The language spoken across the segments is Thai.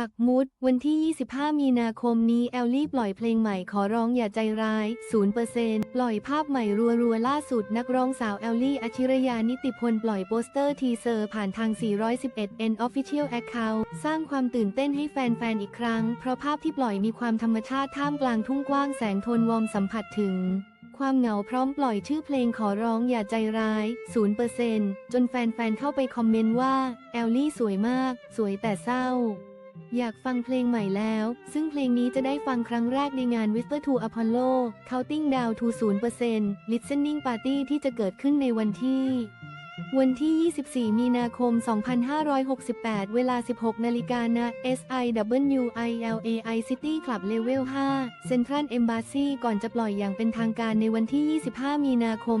ปักมุด วันที่ 25 มีนาคมนี้ แอลลี่ปล่อยเพลงใหม่ขอร้องอย่าใจร้าย 0%ปล่อยภาพใหม่รัวๆ ล่าสุดนักร้องสาวแอลลี่อชิรยานิติพลปล่อยโปสเตอร์ทีเซอร์ผ่านทาง 411 N Official Account สร้างความตื่นเต้นให้แฟนๆ อีกครั้ง เพราะภาพที่ปล่อยมีความธรรมชาติท่ามกลางทุ่งกว้างแสงโทนวอมสัมผัสถึงความเหงาพร้อมปล่อยชื่อเพลงขอร้องอย่าใจร้าย 0%จนแฟนๆ เข้าไปคอมเมนต์ว่า แอลลี่สวยมาก สวยแต่เศร้า อยากฟังเพลงใหม่แล้ว ซึ่งเพลงนี้จะได้ฟังครั้งแรกในงาน Whisper to Apollo Counting Down to 0% Listening Party ที่จะเกิดขึ้นในวันที่ วันที่ 24 มีนาคม 2568 เวลา 16 นาฬิกาณ SIWILAI City Club Level 5 Central Embassy ก่อนจะปล่อยอย่างเป็นทางการในวันที่ 25 มีนาคม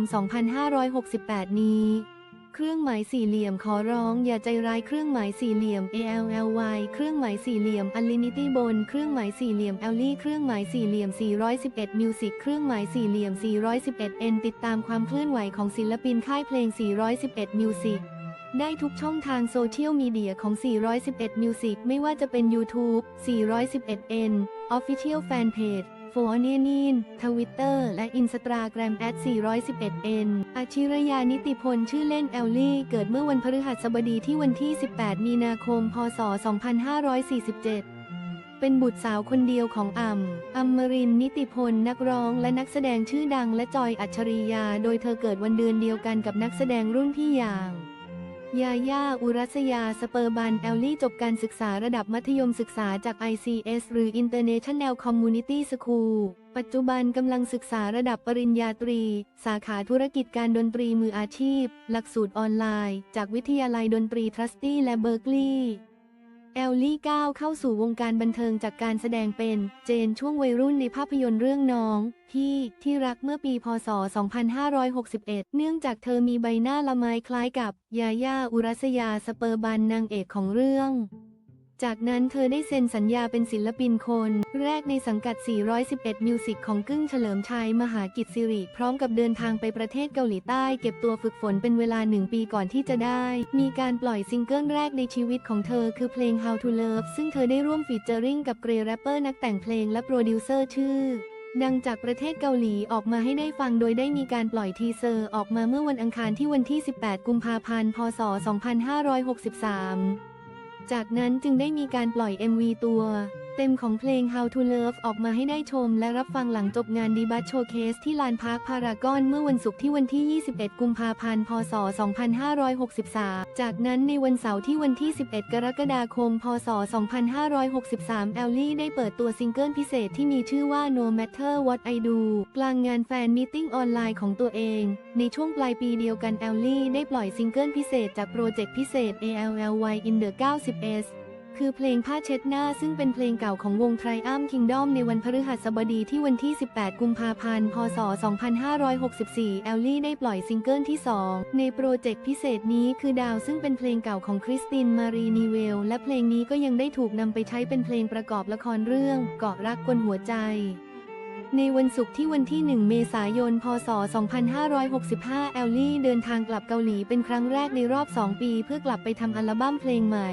2568 นี้ เครื่องหมายสี่เหลี่ยมขอร้องอย่าใจร้ายเครื่องหมายสี่เหลี่ยม ALLY เครื่องหมายสี่เหลี่ยม Unlimited บน เครื่องหมายสี่เหลี่ยม Ellie เครื่องหมายสี่เหลี่ยม 411 Music เครื่องหมายสี่เหลี่ยม 411 N ติดตามความเคลื่อนไหวของศิลปินค่ายเพลง 411 Music ได้ทุกช่องทางโซเชียลมีเดียของ 411 Music ไม่ว่าจะเป็น YouTube 411 N Official Fanpage โฟเนียนินทวิตเตอร์และอินสตาแกรมแอด411 N อาชิรยานิติพลชื่อเล่นแอลลี่ เกิดเมื่อวันพฤหัสบดีที่วันที่ 18 มีนาคม พศ 2547เป็นบุตรสาวคนเดียวของอ่ำอัมมรินนิติพล นักร้องและนักแสดงชื่อดังและจอยอัจฉริยา โดยเธอเกิดวันเดือนเดียวกันกับนักแสดงรุ่นพี่อย่าง ยาย่า อุรัสยา สเปอร์บัน แอลลี่ จบการศึกษาระดับมัธยมศึกษาจาก ICS หรือ International Community School ปัจจุบันกำลังศึกษาระดับปริญญาตรี สาขาธุรกิจการดนตรีมืออาชีพ หลักสูตรออนไลน์ จากวิทยาลัยดนตรีทรัสตี้และเบอร์กลีย์ แอลลี่ก้าวเข้าสู่วงการบันเทิงจากการแสดงเป็นเจนช่วงวัยรุ่นในภาพยนตร์เรื่องน้อง พี่ที่รักเมื่อปีพศ 2561 เนื่องจากเธอมีใบหน้าละไมคล้ายกับยาย่าอุรัสยาสเปอร์บันนางเอกของเรื่อง จากนั้นเธอได้เซ็นสัญญาเป็นศิลปินคน แรกในสังกัด 411 มิวสิกของกึ้งเฉลิมชัย มหากิจสิริพร้อมกับเดินทางไปประเทศเกาหลีใต้ เก็บตัวฝึกฝนเป็นเวลาหนึ่งปีก่อนที่จะได้ มีการปล่อยซิงเกิลแรกในชีวิตของเธอคือเพลง How to Love ซึ่งเธอได้ร่วมฟีเจอริงกับเกรย์แรปเปอร์นักแต่งเพลงและโปรดิวเซอร์ชื่อดังจากประเทศเกาหลีออกมาให้ได้ฟังโดยได้มีการปล่อยทีเซอร์ออกมาเมื่อวันอังคารที่วันที่ 18 กุมภาพันธ์ พศ 2563 จากนั้นจึงได้มีการปล่อย MV ตัว เต็มของเพลง How to Love ออกมาให้ได้ชมและรับฟังหลังจบงานดีบัตโชว์เคสที่ลานพาร์คพารากอนเมื่อวันศุกร์ที่วันที่ 21 กุมภาพันธ์ พศ 2563 จากนั้นในวันเสาร์ที่วันที่ 11 กรกฎาคม พศ 2563 แอลลี่ได้เปิดตัวซิงเกิลพิเศษที่มีชื่อว่า No Matter What I Do กลางงานแฟนมีตติ้งออนไลน์ของตัวเอง ในช่วงปลายปีเดียวกันแอลลี่ได้ปล่อยซิงเกิลพิเศษจากโปรเจกต์พิเศษ ALLY in the 90s คือเพลงผ้าเช็ดหน้าซึ่งเป็นเพลงเก่าของวง Triumph Kingdom ในวันพฤหัสบดีที่วันที่ 18 กุมภาพันธ์ พศ 2564 แอลลี่ได้ปล่อยซิงเกิลที่ 2 ในโปรเจกต์พิเศษนี้คือดาวซึ่งเป็นเพลงเก่าของคริสตินมารีนีเวลและเพลงนี้ก็ยังได้ถูกนำไปใช้เป็นเพลงประกอบละครเรื่องเกาะรักกวนหัวใจในวันศุกร์ที่วันที่ 1 เมษายน พศ 2565 แอลลี่เดินทางกลับเกาหลีเป็นครั้งแรกในรอบ 2 ปีเพื่อกลับไปทำอัลบั้มเพลงใหม่